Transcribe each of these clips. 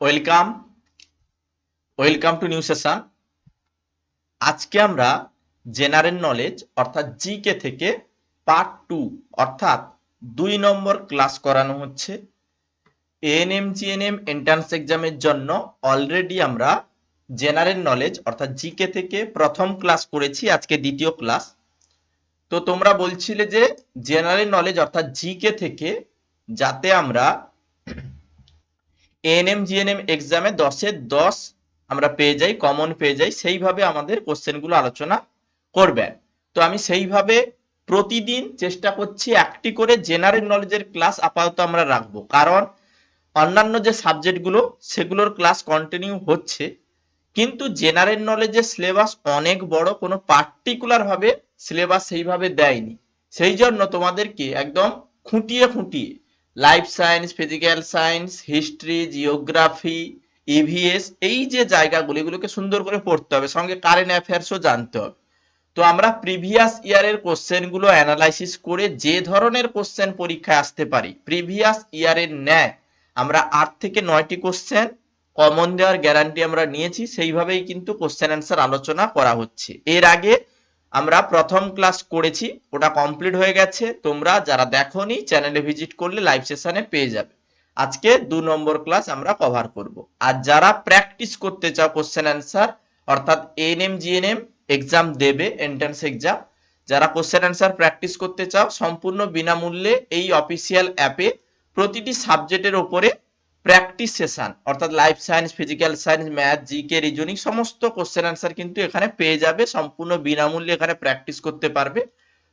Welcome welcome to new session আজকে আমরা general knowledge অর্থাৎ জিকে থেকে পার্ট টু অর্থাৎ দুই নম্বর ক্লাস করানো হচ্ছে। এএনএম জিএনএম এন্ট্রান্স এক্সামের জন্য অলরেডি আমরা জেনারেল নলেজ অর্থাৎ জিকে থেকে প্রথম ক্লাস করেছি আজকে দ্বিতীয় ক্লাস তো তোমরা বলছিলে যে জেনারেল নলেজ অর্থাৎ জিকে থেকে যাতে আমরা এএনএম জিএনএম এক্সামে দশে দশ আমরা পেয়ে যাই কমন পেয়ে যাই, সেইভাবে আমাদের কোশ্চেনগুলো আলোচনা করবেন। তো আমি সেইভাবে প্রতিদিন চেষ্টা করছি একটি করে জেনারেল নলেজের ক্লাস আপাতত আমরা রাখব। কারণ অন্যান্য যে সাবজেক্টগুলো সেগুলোর ক্লাস কন্টিনিউ হচ্ছে, কিন্তু জেনারেল নলেজের সিলেবাস অনেক বড়, কোনো পার্টিকুলার ভাবে সিলেবাস সেইভাবে দেয়নি। সেই জন্য তোমাদেরকে একদম খুঁটিয়ে খুঁটিয়ে life science physical science history geography EVS এই যে জায়গাগুলো, এগুলোকে সুন্দর করে পড়তে হবে। সঙ্গে কারেন্ট অ্যাফেয়ার্সও জানতে হবে। তো আমরা প্রিভিয়াস ইয়ারের কোশ্চেনগুলো অ্যানালাইসিস করে যে ধরনের কোশ্চেন পরীক্ষায় আসতে পারি প্রিভিয়াস ইয়ারের ন্যায় আমরা আট থেকে নয়টি কোশ্চেন কমন দেওয়ার গ্যারান্টি আমরা নিয়েছি, সেইভাবেই কিন্তু কোশ্চেন অ্যান্সার আলোচনা করা হচ্ছে। এর আগে আমরা প্রথম ক্লাস করেছি, ওটা কমপ্লিট হয়ে গেছে। তোমরা যারা দেখোনি চ্যানেলে ভিজিট করলে লাইভ সেশনে পেয়ে যাবে। আজকে দু নম্বর ক্লাস আমরা কভার করব। আর যারা প্র্যাকটিস করতে চাও কোশ্চেন অ্যান্সার অর্থাৎ এএনএম জিএনএম এক্সাম দেবে এন্ট্রান্স এক্সাম যারা কোশ্চেন অ্যান্সার প্র্যাকটিস করতে চাও, সম্পূর্ণ বিনামূল্যে এই অফিসিয়াল অ্যাপে প্রতিটি সাবজেক্টের উপরে প্র্যাকটিস সেশন অর্থাৎ life science physical science math GK reasoning সমস্ত কোশ্চেন অ্যান্সার কিন্তু এখানে পেয়ে যাবে, সম্পূর্ণ বিনামূল্যে এখানে প্র্যাকটিস করতে পারবে।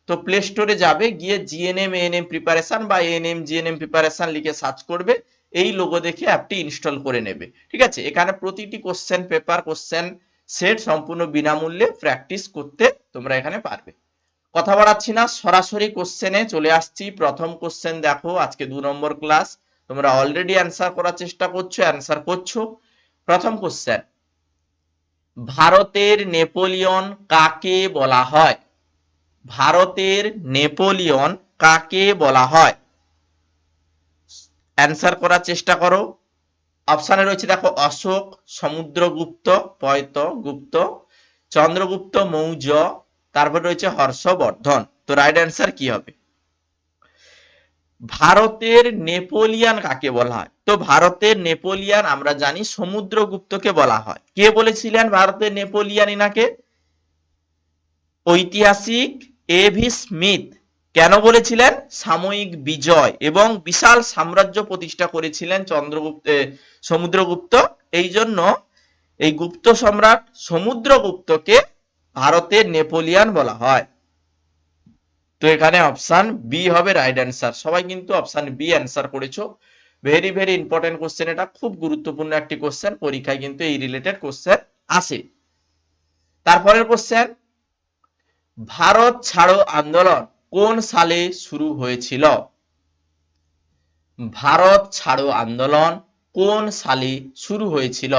তো প্লে স্টোরে যাবে, গিয়ে জিএনএম এএনএম প্রিপারেশন বা এএনএম জিএনএম প্রিপারেশন লিখে সার্চ করবে, এই লোগো দেখে অ্যাপটি ইনস্টল করে নেবে। ঠিক আছে? এখানে প্রতিটি কোশ্চেন পেপার কোশ্চেন সেট সম্পূর্ণ বিনামূল্যে প্র্যাকটিস করতে তোমরা এখানে পারবে। কথা বাড়াচ্ছি না, সরাসরি কোশ্চেনে চলে আসছি। প্রথম কোশ্চেন দেখো, আজকে দু নম্বর ক্লাস তোমরা অলরেডি অ্যান্সার করার চেষ্টা করছ অ্যান্সার করছ। প্রথম কোশ্চেন ভারতের নেপোলিয়ন কাকে বলা হয়? ভারতের নেপোলিয়ন কাকে বলা হয়? অ্যান্সার করার চেষ্টা করো। অপশানে রয়েছে দেখো অশোক সমুদ্রগুপ্ত পয়ত গুপ্ত চন্দ্রগুপ্ত মৌর্য তারপর রয়েছে হর্ষবর্ধন। তো রাইট অ্যান্সার কি হবে? ভারতের নেপোলিয়ান কাকে বলা হয়? তো ভারতের নেপোলিয়ান আমরা জানি সমুদ্রগুপ্তকে বলা হয়। কে বলেছিলেন ভারতের নেপোলিয়ান ইনাকে? ঐতিহাসিক এভি স্মিথ। কেন বলেছিলেন? সাময়িক বিজয় এবং বিশাল সাম্রাজ্য প্রতিষ্ঠা করেছিলেন চন্দ্রগুপ্ত সমুদ্রগুপ্ত। এই জন্য এই গুপ্ত সম্রাট সমুদ্রগুপ্তকে ভারতের নেপোলিয়ান বলা হয়। তো এখানে অপশন বি হবে রাইট অ্যান্সার সবাই কিন্তু অপশন বি অ্যান্সার করেছ। ভেরি ভেরি ইম্পর্টেন্ট কোশ্চেন এটা। খুব গুরুত্বপূর্ণ একটি কোশ্চেন পরীক্ষায় কিন্তু এই রিলেটেড কোশ্চেন আসে তারপরের কোশ্চেন ভারত ছাড়ো আন্দোলন কোন সালে শুরু হয়েছিল? ভারত ছাড়ো আন্দোলন কোন সালে শুরু হয়েছিল?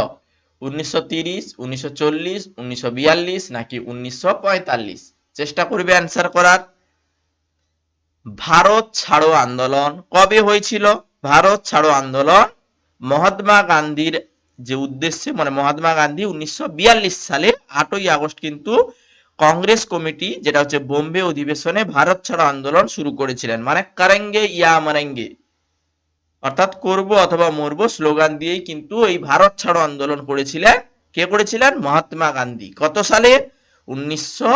উনিশশো তিরিশ, উনিশশো চল্লিশ নাকি উনিশশো পঁয়তাল্লিশ? চেষ্টা করবে অ্যান্সার করার। ভারত ছাড়ো আন্দোলন। কবে হয়েছিল? ভারত ছাড়ো আন্দোলন। মহাত্মা গান্ধীর যে উদ্দেশ্যে মানে মহাত্মা গান্ধী উনিশশো সালে আটই আগস্ট কিন্তু কংগ্রেস কমিটি, যেটা হচ্ছে বোম্বে অধিবেশনে ভারত ছাড়ো আন্দোলন শুরু করেছিলেন। মানে কারেঙ্গে ইয়া মারেঙ্গে। অর্থাৎ করব অথবা মরবো স্লোগান দিয়েই কিন্তু এই ভারত ছাড়ো আন্দোলন করেছিলেন। কে করেছিলেন? মহাত্মা গান্ধী। কত সালে? উনিশশো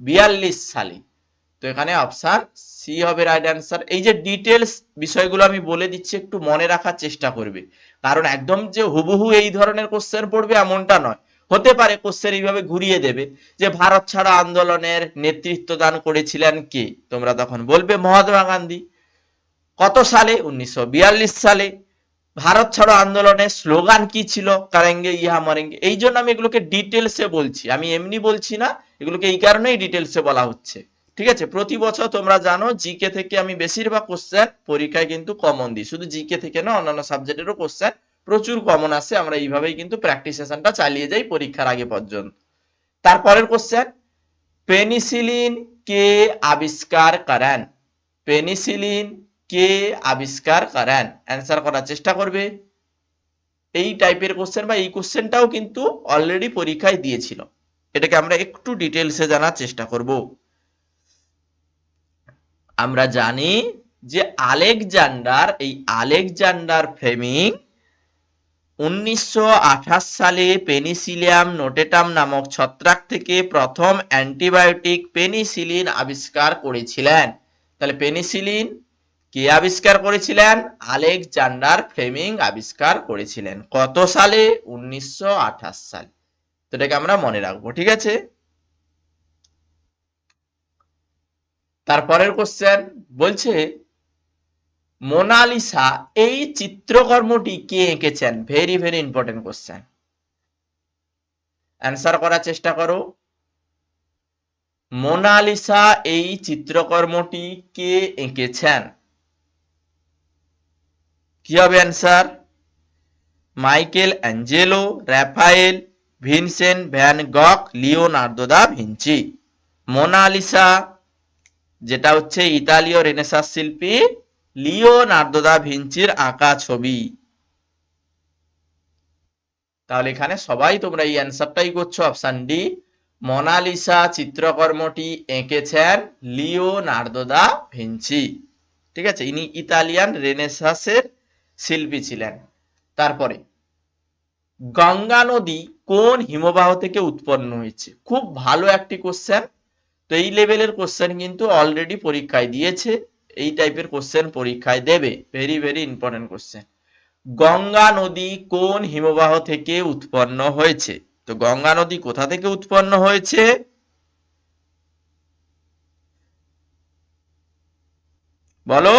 বিয়াল্লিশ সালে। তো এখানে অপশন সি হবে রাইট অ্যান্সার এই যে ডিটেলস বিষয়গুলো আমি বলে দিচ্ছি, একটু মনে রাখার চেষ্টা করবে। কারণ একদম যে হুবহু এই ধরনের কোশ্চেন পড়বে এমনটা নয়। হতে পারে কোশ্চেন এইভাবে ঘুরিয়ে দেবে যে, ভারত ছাড়া আন্দোলনের নেতৃত্ব দান করেছিলেন কে? তোমরা তখন বলবে মহাত্মা গান্ধী। কত সালে? উনিশশো বিয়াল্লিশ সালে। ভারত ছাড়ো আন্দোলনের স্লোগান কি ছিল? কারেঙ্গে, ইহা মারেঙ্গে। এই জন্য আমি এগুলোকে ডিটেলসে বলছি। আমি এমনি বলছি না, এগুলোকে এই কারণেই ডিটেলসে বলা হচ্ছে। ঠিক আছে? প্রতি বছর তোমরা জানো জিকে থেকে আমি বেশিরভাগ কোশ্চেন পরীক্ষায় কিন্তু কমন দিই। শুধু জিকে থেকে না, অন্যান্য সাবজেক্টেরও কোশ্চেন প্রচুর কমন আসে আমরা এইভাবেই কিন্তু প্র্যাকটিস সেশনটা চালিয়ে যাই পরীক্ষার আগে পর্যন্ত। তারপরের কোশ্চেন পেনিসিলিন কে আবিষ্কার করেন? পেনিসিলিন কে আবিষ্কার করেন? অ্যান্সার করার চেষ্টা করবে। এই টাইপের কোশ্চেন বা এই কোশ্চেনটাও কিন্তু অলরেডি পরীক্ষায় দিয়েছিল। এটাকে আমরা একটু ডিটেলসে জানার চেষ্টা করব। আমরা জানি যে আলেকজান্ডার, এই আলেকজান্ডার ফ্লেমিং উনিশশো সালে পেনিসিলিয়াম নোটেটাম নামক ছত্রাক থেকে প্রথম অ্যান্টিবায়োটিক পেনিসিলিন আবিষ্কার করেছিলেন। তাহলে পেনিসিলিন কে আবিষ্কার করেছিলেন? আলেকজান্ডার ফ্লেমিং আবিষ্কার করেছিলেন। কত সালে? উনিশশো সালে। তো এটাকে আমরা মনে রাখব, ঠিক আছে? তারপরের কোশ্চেন বলছে, মোনালিসা এই চিত্রকর্মটি কে এঁকেছেন? Very very important question answer করার চেষ্টা করো। মোনালিসা এই চিত্রকর্মটি কে এঁকেছেন? কি হবে answer Michelangelo, Raphael, Vincent van Gogh, Leonardo da Vinci. Mona Lisa যেটা হচ্ছে ইতালীয় রেনেসাস শিল্পী লিওনার্দো দা ভিঞ্চির আঁকা ছবি। তাহলে এখানে সবাই তোমরা এই অ্যান্সারটাই করছ অপশন ডি মোনালিসা চিত্রকর্মটি এঁকেছেন লিওনার্দো দা ভিঞ্চি। ঠিক আছে, ইনি ইতালিয়ান রেনেসাসের শিল্পী ছিলেন। তারপরে, গঙ্গা নদী কোন হিমবাহ থেকে উৎপন্ন হয়েছে? খুব ভালো একটি কোশ্চেন তো এই লেভেলের কোশ্চেন কিন্তু অলরেডি পরীক্ষায় দিয়েছে। এই টাইপের কোশ্চেন পরীক্ষায় দেবে। Very very important question Ganga নদী কোন হিমবাহ থেকে উৎপন্ন হয়েছে? তো গঙ্গা নদী কোথা থেকে উৎপন্ন হয়েছে? বলো।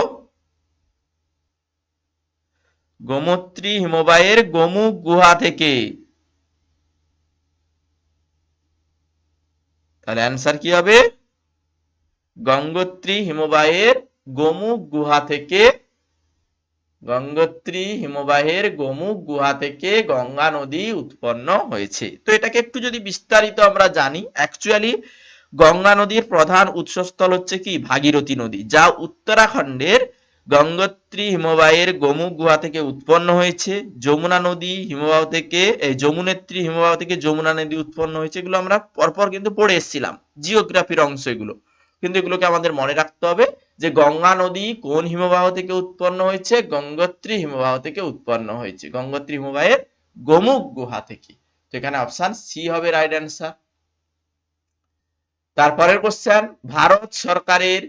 গোমত্রী হিমবাহের গোমুখ গুহা থেকে। তাহলে অ্যান্সার কি হবে? গঙ্গোত্রী হিমবাহের গোমুখ গুহা থেকে, গঙ্গোত্রী হিমবাহের গোমুখ গুহা থেকে গঙ্গা নদী উৎপন্ন হয়েছে। তো এটাকে একটু যদি বিস্তারিত আমরা জানি অ্যাকচুয়ালি গঙ্গা নদীর প্রধান উৎসস্থল হচ্ছে কি? ভাগীরথী নদী, যা উত্তরাখণ্ডের গঙ্গোত্রী হিমবাহের গোমুখ গুহা থেকে উৎপন্ন হয়েছে। যমুনা নদী হিমবাহ থেকে এই যমুনেত্রী হিমবাহ থেকে যমুনা নদী উৎপন্ন হয়েছে। এগুলো আমরা পরপর কিন্তু পড়ে এসেছিলাম, জিওগ্রাফির অংশ এগুলো। কিন্তু এগুলোকে আমাদের মনে রাখতে হবে যে গঙ্গা নদী কোন হিমবাহ থেকে উৎপন্ন হয়েছে, গঙ্গোত্রী হিমবাহ থেকে উৎপন্ন হয়েছে। গঙ্গোত্রী হিমবাহের গোমুখ গুহা থেকে। তো এখানে অপশন সি হবে রাইট অ্যান্সার। তারপরের কোশ্চেন, ভারত সরকারের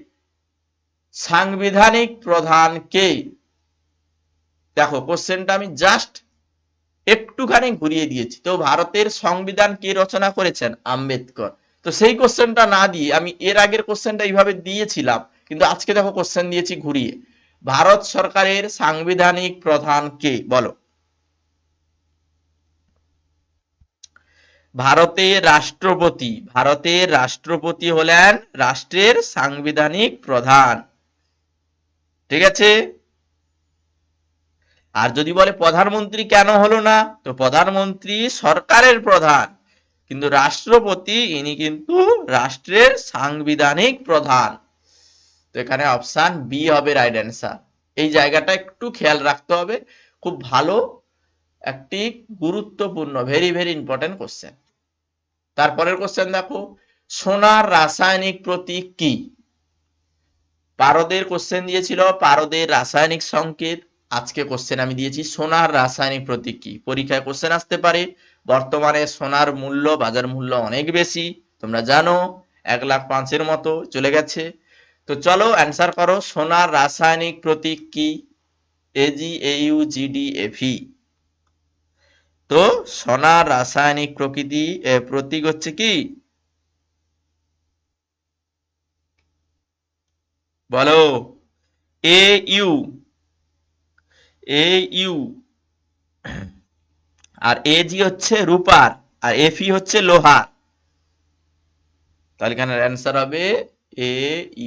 সাংবিধানিক প্রধান কে? দেখো, কোশ্চেনটা আমি জাস্ট একটুখানি ঘুরিয়ে দিয়েছি। তো ভারতের সংবিধান কে রচনা করেছেন? আম্বেদকর। তো সেই কোশ্চেনটা না দিয়ে আমি এর আগের কোশ্চেনটা এইভাবে দিয়েছিলাম, কিন্তু আজকে দেখো কোশ্চেন দিয়েছি ঘুরিয়ে। ভারত সরকারের সাংবিধানিক প্রধান কে? বলো। ভারতের রাষ্ট্রপতি। ভারতের রাষ্ট্রপতি হলেন রাষ্ট্রের সাংবিধানিক প্রধান। ঠিক আছে? আর যদি বলে প্রধানমন্ত্রী কেন হলো না, তো প্রধানমন্ত্রী সরকারের প্রধান, কিন্তু রাষ্ট্রপতি ইনি কিন্তু রাষ্ট্রের সাংবিধানিক প্রধান। তো এখানে অপশন বি হবে রাইট অ্যান্সার এই জায়গাটা একটু খেয়াল রাখতে হবে। খুব ভালো, একটি গুরুত্বপূর্ণ ভেরি ভেরি ইম্পর্টেন্ট কোশ্চেন তারপরের কোশ্চেন দেখো, সোনার রাসায়নিক প্রতীক কি? পারদের কোশ্চেন দিয়েছিল, পারদের রাসায়নিক সংকেত। আজকে কোশ্চেন আমি দিয়েছি, সোনার রাসায়নিক প্রতীক কি? পরীক্ষায় কোশ্চেন আসতে পারে। বর্তমানে সোনার মূল্য, বাজার মূল্য অনেক বেশি, তোমরা জানো, এক লাখ পাঁচের মতো চলে গেছে। তো চলো অ্যান্সার করো, সোনার রাসায়নিক প্রতীক কি? এজি এইউ জিডি এফি তো সোনার রাসায়নিক প্রকৃতি প্রতীক হচ্ছে কি? বলো। এ U A you R A G হচ্ছে রূপার, আর এফি হচ্ছে লোহার। তাহলে এখানে অ্যান্সার হবে এ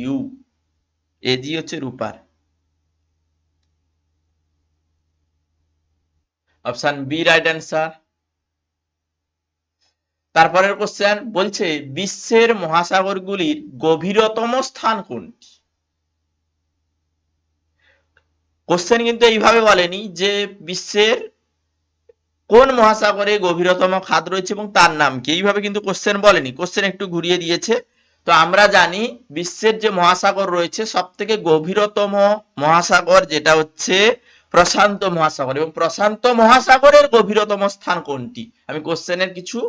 ইউ এ জি হচ্ছে রূপার। অপশন বি রাইট অ্যান্সার তারপরের কোশ্চেন বলছে, বিশ্বের মহাসাগরগুলির গভীরতম স্থান কোনটি? কোশ্চেন কিন্তু এইভাবে বলেনি যে বিশ্বের কোন মহাসাগরে গভীরতম খাদ রয়েছে এবং তার নাম কি? এইভাবে কিন্তু কোশ্চেন বলেনি। কোশ্চেন একটু ঘুরিয়ে দিয়েছে। তো আমরা জানি বিশ্বের যে মহাসাগর রয়েছে সব থেকে গভীরতম মহাসাগর যেটা হচ্ছে প্রশান্ত মহাসাগর। এবং প্রশান্ত মহাসাগরের গভীরতম স্থান কোনটি? আমি কোশ্চেনের কিছু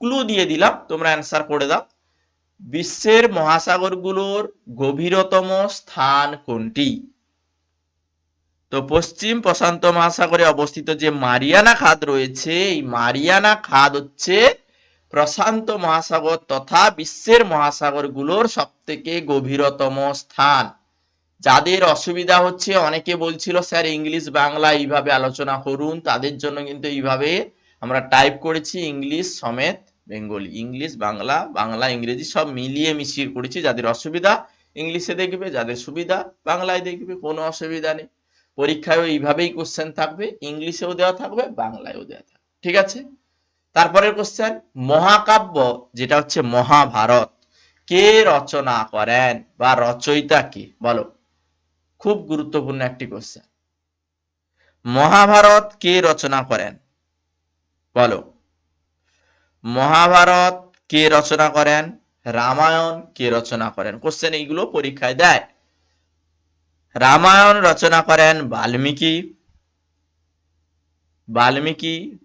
ক্লু দিয়ে দিলাম, তোমরা অ্যান্সার করে দাও। বিশ্বের মহাসাগরগুলোর গভীরতম স্থান কোনটি? তো পশ্চিম প্রশান্ত মহাসাগরে অবস্থিত যে মারিয়ানা খাদ রয়েছে, এই মারিয়ানা খাদ হচ্ছে প্রশান্ত মহাসাগর তথা বিশ্বের মহাসাগরগুলোর সব থেকে গভীরতম স্থান। যাদের অসুবিধা হচ্ছে, অনেকে বলছিল, স্যার, ইংলিশ, বাংলা এইভাবে আলোচনা করুন, তাদের জন্য কিন্তু এইভাবে আমরা টাইপ করেছি, ইংলিশ সমেত বেঙ্গলি, ইংলিশ, বাংলা বাংলা, ইংরেজি সব মিলিয়ে মিশিয়ে করেছি। যাদের অসুবিধা, ইংলিশে দেখবে, যাদের সুবিধা, বাংলায় দেখবে, কোনো অসুবিধা নেই। পরীক্ষায় এইভাবেই কোশ্চেন থাকবে, ইংলিশেও দেওয়া থাকবে, বাংলায়ও দেওয়া থাকবে। ঠিক আছে? তারপরের কোশ্চেন মহাকাব্য, যেটা হচ্ছে মহাভারত, কে রচনা করেন বা রচয়িতা কে? বলো। খুব গুরুত্বপূর্ণ একটি কোশ্চেন মহাভারত কে রচনা করেন? বলো। মহাভারত কে রচনা করেন? রামায়ণ কে রচনা করেন? কোশ্চেন এইগুলো পরীক্ষায় দেয়। রামায়ণ রচনা করেন বাল্মীকি। বাল্মীকি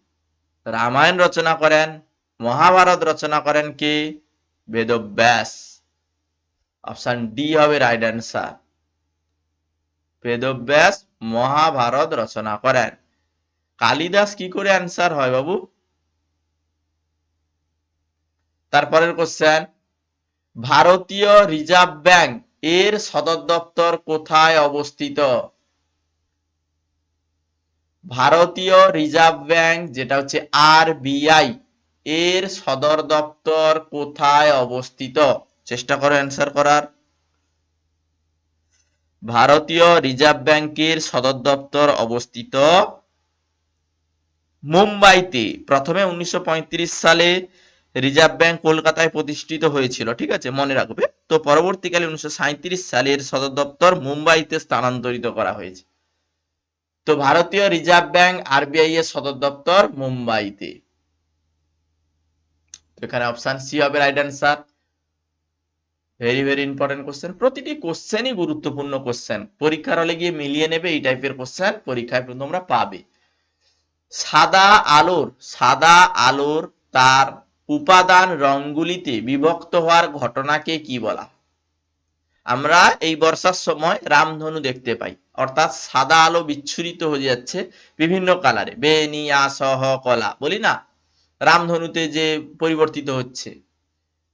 রামায়ণ রচনা করেন, মহাভারত রচনা করেন কে? বেদব্যাস। অপশন ডি হবে রাইট অ্যান্সার বেদব্যাস মহাভারত রচনা করেন। কালিদাস কি করে অ্যান্সার হয় বাবু? তারপরের কোশ্চেন ভারতীয় রিজার্ভ ব্যাংক এর সদর দপ্তর কোথায় অবস্থিত? ভারতীয় রিজার্ভ ব্যাংক, যেটা হচ্ছে আরবিআই এর সদর দপ্তর কোথায় অবস্থিত? চেষ্টা করো অ্যান্সার করার। ভারতীয় রিজার্ভ ব্যাংকের সদর দপ্তর অবস্থিত মুম্বাইতে। প্রথমে উনিশশো পঁয়ত্রিশ সালে রিজার্ভ ব্যাংক কলকাতায় প্রতিষ্ঠিত হয়েছিল, ঠিক আছে? মনে রাখবে। তো পরবর্তীকালে উনিশশো সালের সদর দপ্তর মুম্বাইতে স্থানান্তরিত করা হয়েছে। তো ভারতীয় রিজার্ভ ব্যাংক আরবিআই এর সদর দপ্তর মুম্বাইতে। এখানে অপশন সি হবে right answer very very important question প্রতিটি কোশ্চেনই গুরুত্বপূর্ণ কোশ্চেন পরীক্ষার হলে গিয়ে মিলিয়ে নেবে এই টাইপের কোশ্চেন পরীক্ষায় তোমরা পাবে। সাদা আলোর সাদা আলোর তার উপাদান রঙগুলিতে বিভক্ত হওয়ার ঘটনাকে কি বলা? আমরা এই বর্ষার সময় রামধনু দেখতে পাই। অর্থাৎ সাদা আলো বিচ্ছুরিত হয়ে যাচ্ছে বিভিন্ন কালারে। বেনিয়া সহ কলা বলি না? রামধনুতে যে পরিবর্তিত হচ্ছে।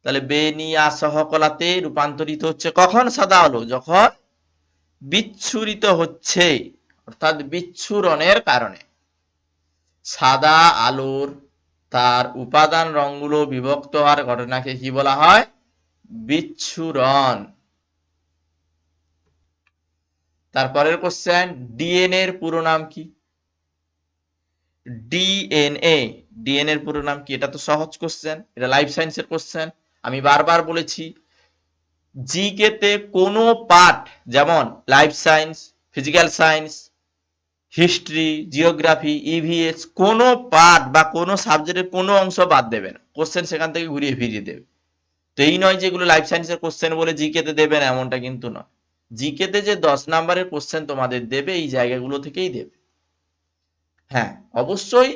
তাহলে বেনিয়া সহ কলাতে রূপান্তরিত হচ্ছে কখন সাদা আলো? যখন বিচ্ছুরিত হচ্ছে। অর্থাৎ বিচ্ছুরণের কারণে। সাদা আলোর তার উপাদান রঙগুলো বিভক্ত হওয়ার ঘটনাকে কি বলা হয়? বিচ্ছুরণ। তারপরের কোশ্চেন ডিএনএ এর পুরো নাম কি? ডিএনএ ডিএনএ এর পুরো নাম কি? এটা তো সহজ কোশ্চেন এটা লাইফ সায়েন্সের কোশ্চেন আমি বারবার বলেছি জিকে তে কোনো পার্ট যেমন life science physical science history geography EVS কোনো পার্ট বা কোনো সাবজেক্টের কোনো অংশ বাদ দেবে না। কোশ্চেন সেখান থেকে ঘুরিয়ে ফিরিয়ে দেবে। তো এই নয় যেগুলো লাইফ সায়েন্সের কোশ্চেন বলে জিকে তে দেবে না, এমনটা কিন্তু নয়। জিকে তে যে দশ নাম্বারের কোশ্চেন তোমাদের দেবে, এই জায়গাগুলো থেকেই দেবে। হ্যাঁ অবশ্যই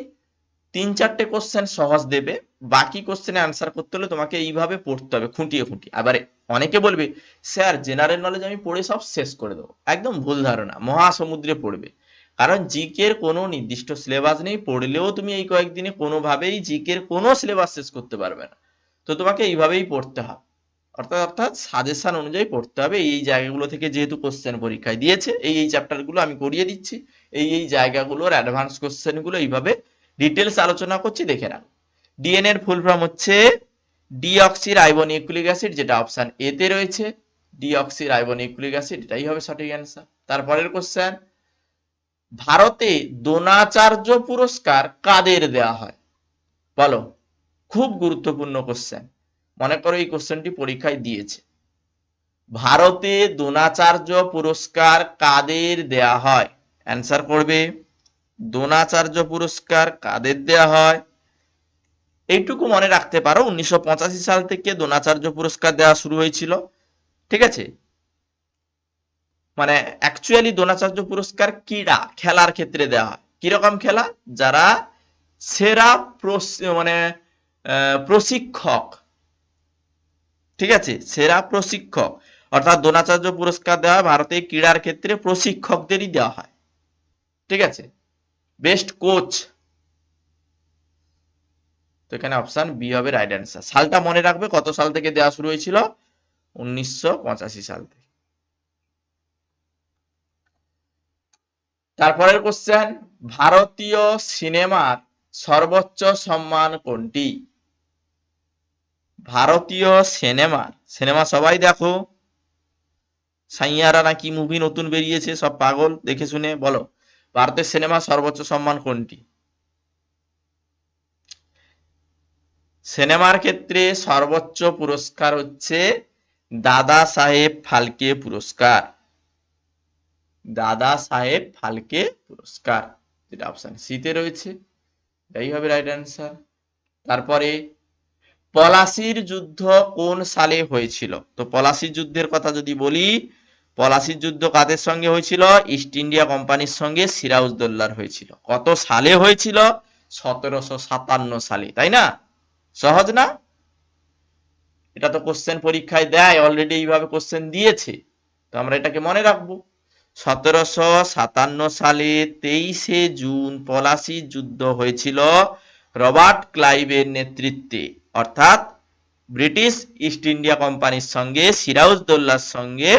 তিন চারটে কোশ্চেন সহজ দেবে। বাকি কোশ্চেনে আনসার করতে হলে তোমাকে এইভাবে পড়তে হবে, খুঁটিয়ে খুঁটিয়ে। আবার অনেকে বলবে, স্যার জেনারেল নলেজ আমি পড়ে সব শেষ করে দেবো। একদম ভুল ধারণা, মহাসমুদ্রে পড়বে। কারণ জিকের কোনো নির্দিষ্ট সিলেবাস নেই, পড়লেও তুমি এই কয়েকদিনে কোনোভাবেই জিকের কোনো সিলেবাস শেষ করতে পারবে না। তো তোমাকে এইভাবেই পড়তে হবে। অর্থাৎ অর্থাৎ সাজেশন অনুযায়ী পড়তে হবে, এই জায়গাগুলো থেকে যেহেতু কোশ্চেন পরীক্ষায় দিয়েছে, এই এই চ্যাপ্টারগুলো আমি করিয়ে দিচ্ছি, এই এই জায়গাগুলোর অ্যাডভান্স কোশ্চেনগুলো এইভাবে ডিটেলস আলোচনা করছি, দেখে নাও। ডিএনএ এর ফুল ফর্ম হচ্ছে ডিঅক্সি রাইবোনিউক্লিক অ্যাসিড যেটা অপশন এ তে রয়েছে। ডিঅক্সি রাইবোনিউক্লিক অ্যাসিড এটাই হবে সঠিক অ্যান্সার তারপরের কোশ্চেন ভারতে দ্রোণাচার্য পুরস্কার কাদের দেওয়া হয়? বলো, খুব গুরুত্বপূর্ণ কোশ্চেন মনে করো এই কোশ্চেনটি পরীক্ষায় দিয়েছে। ভারতে দ্রোণাচার্য পুরস্কার কাদের দেয়া হয়? অ্যান্সার করবে, দ্রোণাচার্য পুরস্কার কাদের দেয়া হয়? এইটুকু মনে রাখতে পারো, উনিশশো পঁচাশি সাল থেকে দ্রোণাচার্য পুরস্কার দেওয়া শুরু হয়েছিল। ঠিক আছে? মানে অ্যাকচুয়ালি দ্রোণাচার্য পুরস্কার ক্রীড়া, খেলার ক্ষেত্রে দেওয়া হয়। কীরকম খেলা? যারা সেরা মানে প্রশিক্ষক। ঠিক আছে? সেরা প্রশিক্ষক। অর্থাৎ দ্রোণাচার্য পুরস্কার দেওয়া ভারতের ক্রীড়ার ক্ষেত্রে প্রশিক্ষকদেরই দেওয়া হয়। ঠিক আছে? বেস্ট কোচ তো এখানে অপশন বি হবে রাইট অ্যান্সার সালটা মনে রাখবে কত সাল থেকে দেওয়া শুরু হয়েছিল? উনিশশো পঁচাশি সাল থেকে। তারপরের কোশ্চেন ভারতীয় সিনেমার সর্বোচ্চ সম্মান কোনটি? ভারতীয় সিনেমার, সিনেমা সবাই দেখো। সাইয়ারা নাকি মুভি নতুন বেরিয়েছে, সব পাগল, দেখে শুনে, বলো। ভারতের সিনেমা সর্বোচ্চ সম্মান কোনটি? সিনেমার ক্ষেত্রে সর্বোচ্চ পুরস্কার হচ্ছে দাদা সাহেব ফালকে পুরস্কার। দাদা সাহেব ফালকে পুরস্কার, যেটা অপশন সিতে রয়েছে। এটাই হবে রাইট অ্যান্সার তারপরে, পলাশির যুদ্ধ কোন সালে হয়েছিল? তো পলাশির যুদ্ধের কথা যদি বলি, পলাশির যুদ্ধ কাদের সঙ্গে হয়েছিল? ইস্ট ইন্ডিয়া কোম্পানির সঙ্গে সিরাজদৌল্লার হয়েছিল। কত সালে হয়েছিল? সতেরোশো সাতান্ন সালে, তাই না? সহজ না? এটা তো কোশ্চেন পরীক্ষায় দেয় অলরেডি এইভাবে কোশ্চেন দিয়েছে। তো আমরা এটাকে মনে রাখব। সতেরোশো সাতান্ন সালে তেইশে জুন পলাশির যুদ্ধ হয়েছিল রবার্ট ক্লাইভের নেতৃত্বে। অর্থাৎ ব্রিটিশ ইস্ট ইন্ডিয়া কোম্পানির সঙ্গে সিরাজদৌল্লার সঙ্গে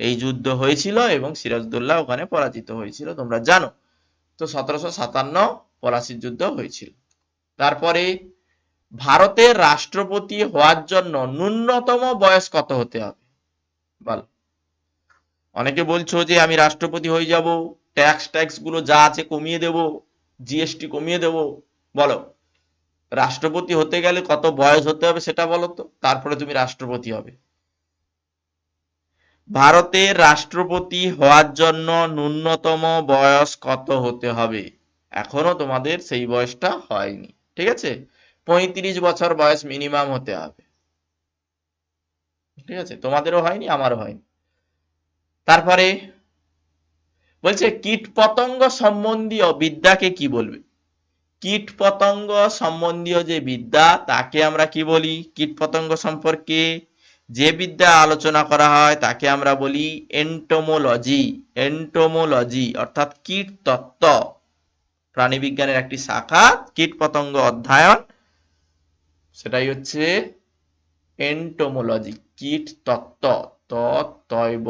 এই যুদ্ধ হয়েছিল এবং সিরাজদৌল্লা ওখানে পরাজিত হয়েছিল, তোমরা জানো। তো সতেরোশো সাতান্ন পলাশির যুদ্ধ হয়েছিল। তারপরে ভারতের রাষ্ট্রপতি হওয়ার জন্য ন্যূনতম বয়স কত হতে হবে? বল। অনেকে বলছো যে আমি রাষ্ট্রপতি হয়ে যাব ট্যাক্স ট্যাক্সগুলো যা আছে কমিয়ে দেব জিএসটি কমিয়ে দেব, বলো। রাষ্ট্রপতি হতে গেলে কত বয়স হতে হবে সেটা বলো তো, তারপরে তুমি রাষ্ট্রপতি হবে। ভারতের রাষ্ট্রপতি হওয়ার জন্য ন্যূনতম বয়স কত হতে হবে? এখনও তোমাদের সেই বয়সটা হয়নি, ঠিক আছে? পঁয়ত্রিশ বছর বয়স মিনিমাম হতে হবে। ঠিক আছে? তোমাদেরও হয়নি, আমারও হয়নি। তারপরে বলছে কীট পতঙ্গ সম্বন্ধীয় বিদ্যাকে কি বলবে? কীট পতঙ্গ সম্বন্ধীয় যে বিদ্যা, তাকে আমরা কি বলি? কীট পতঙ্গ সম্পর্কে যে বিদ্যা আলোচনা করা হয়, তাকে আমরা বলি এন্টোমোলজি এন্টোমোলজি অর্থাৎ কীট তত্ত্ব। প্রাণীবিজ্ঞানের একটি শাখা কীট পতঙ্গ অধ্যয়ন, সেটাই হচ্ছে এন্টোমোলজি কীট তত্ত্ব, তত্ত্বৈব।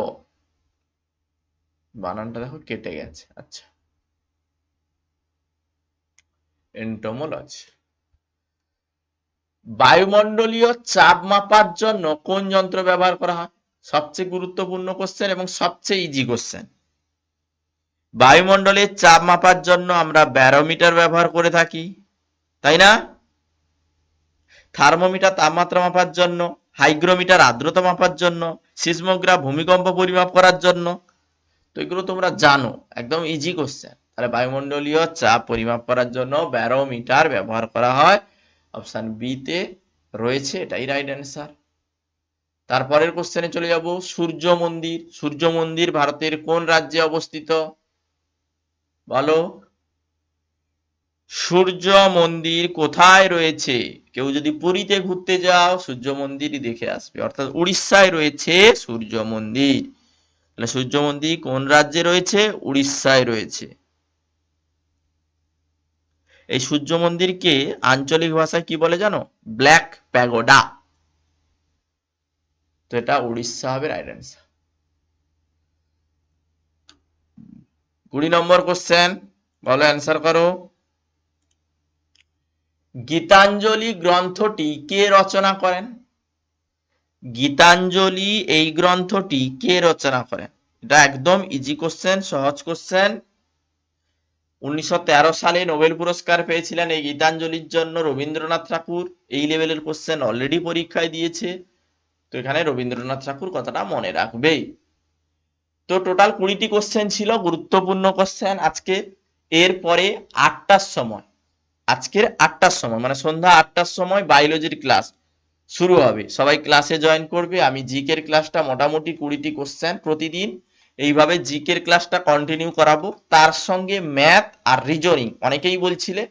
বানানটা দেখো কেটে গেছে আচ্ছা। এন্টোমোলজি বায়ুমণ্ডলীয় চাপ মাপার জন্য কোন যন্ত্র ব্যবহার করা হয়? সবচেয়ে গুরুত্বপূর্ণ কোশ্চেন এবং সবচেয়ে ইজি কোশ্চেন বায়ুমণ্ডলের চাপ মাপার জন্য আমরা ব্যারোমিটার ব্যবহার করে থাকি, তাই না? থার্মোমিটার তাপমাত্রা মাপার জন্য হাইগ্রোমিটার আর্দ্রতা মাপার জন্য সিসমোগ্রাফ ভূমিকম্প পরিমাপ করার জন্য তো এগুলো তোমরা জানো, একদম ইজি কোশ্চেন তাহলে বায়ুমণ্ডলীয় চাপ পরিমাপ করার জন্য ব্যারোমিটার ব্যবহার করা হয়। অপশন বি তে রয়েছে, এটাই রাইট অ্যান্সার তারপরের কোশ্চেনে চলে যাব, সূর্য মন্দির। সূর্য মন্দির ভারতের কোন রাজ্যে অবস্থিত? বলো। সূর্য মন্দির কোথায় রয়েছে? কেউ যদি পুরীতে ঘুরতে যাও, সূর্য মন্দিরই দেখে আসবে। অর্থাৎ উড়িষ্যায় রয়েছে সূর্য মন্দির। তাহলে সূর্য মন্দির কোন রাজ্যে রয়েছে? উড়িষ্যায় রয়েছে। এই সূর্য মন্দিরকে আঞ্চলিক ভাষায় কি বলে জানো? Black pagoda. তো এটা উড়িষ্যা হবে রাইট অ্যান্সার কুড়ি নম্বর কোশ্চেন বলো অ্যান্সার করো। গীতাঞ্জলি গ্রন্থটি কে রচনা করেন? গীতাঞ্জলি এই গ্রন্থটি কে রচনা করেন? এটা একদম ইজি কোশ্চেন সহজ কোশ্চেন উনিশশো তেরো সালে নোবেল পুরস্কার পেয়েছিলেন এই গীতাঞ্জলির জন্য রবীন্দ্রনাথ ঠাকুর। এই লেভেলের কোশ্চেন অলরেডি পরীক্ষায় দিয়েছে। তো এখানে রবীন্দ্রনাথ ঠাকুর কথাটা মনে রাখবেই। তো টোটাল কুড়িটি কোশ্চেন ছিল, গুরুত্বপূর্ণ কোশ্চেন আজকে। এর পরে আটটার সময়, আজকের আটটার সময় মানে সন্ধ্যা আটটার সময় বায়োলজির ক্লাস শুরু হবে। সবাই ক্লাসে জয়েন করবে, আমি জিকের ক্লাসটা মোটামুটি কুড়িটি কোশ্চেন প্রতিদিন। এইভাবে জিকের ক্লাসটা কন্টিনিউ করাবো। তার সঙ্গে ম্যাথ আর রিজনিং অনেকেই বলছিলে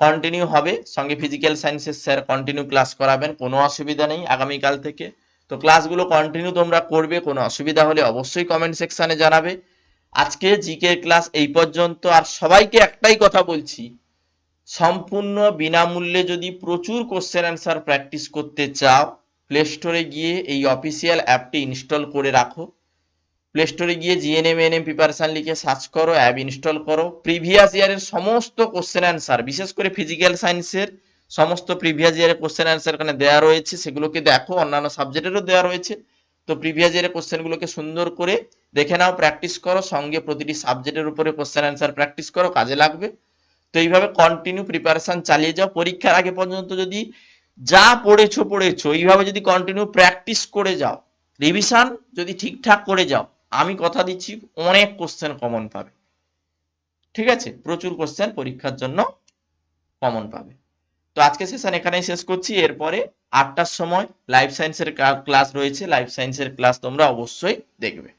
কন্টিনিউ হবে। সঙ্গে ফিজিক্যাল সায়েন্সের স্যার কন্টিনিউ ক্লাস করাবেন, কোনো অসুবিধা নেই আগামীকাল থেকে। তো ক্লাসগুলো কন্টিনিউ তোমরা করবে, কোনো অসুবিধা হলে অবশ্যই কমেন্ট সেকশানে জানাবে। আজকে জিকে ক্লাস এই পর্যন্ত, আর সবাইকে একটাই কথা বলছি সম্পূর্ণ বিনামূল্যে যদি প্রচুর কোশ্চেন অ্যান্সার প্র্যাকটিস করতে চাও প্লে স্টোরে গিয়ে এই অফিসিয়াল অ্যাপটি ইনস্টল করে রাখো। প্লে স্টোরে গিয়ে জিএনএম এনএম প্রিপারেশন লিখে সার্চ করো অ্যাপ ইনস্টল করো। প্রিভিয়াস ইয়ারের সমস্ত কোশ্চেন অ্যান্সার বিশেষ করে ফিজিক্যাল সায়েন্সের সমস্ত প্রিভিয়াস ইয়ারের কোশ্চেন অ্যান্সার এখানে দেওয়া রয়েছে, সেগুলোকে দেখো, অন্যান্য সাবজেক্টেরও দেওয়া রয়েছে। তো প্রিভিয়াস ইয়ারের কোশ্চেনগুলোকে সুন্দর করে দেখে নাও প্র্যাকটিস করো, সঙ্গে প্রতিটি সাবজেক্টের উপরে কোশ্চেন অ্যান্সার প্র্যাকটিস করো, কাজে লাগবে। তো এইভাবে কন্টিনিউ প্রিপারেশন চালিয়ে যাও। পরীক্ষার আগে পর্যন্ত যদি যা পড়েছো পড়েছো, এইভাবে যদি কন্টিনিউ প্র্যাকটিস করে যাও রিভিশন যদি ঠিকঠাক করে যাও, আমি কথা দিচ্ছি অনেক কোশ্চেন কমন পাবে। ঠিক আছে? প্রচুর কোশ্চেন পরীক্ষার জন্য কমন পাবে। তো আজকে সেশন এখানেই শেষ করছি। এরপরে আটটার সময় লাইফ সায়েন্সের ক্লাস রয়েছে। লাইফ সায়েন্সের ক্লাস তোমরা অবশ্যই দেখবে।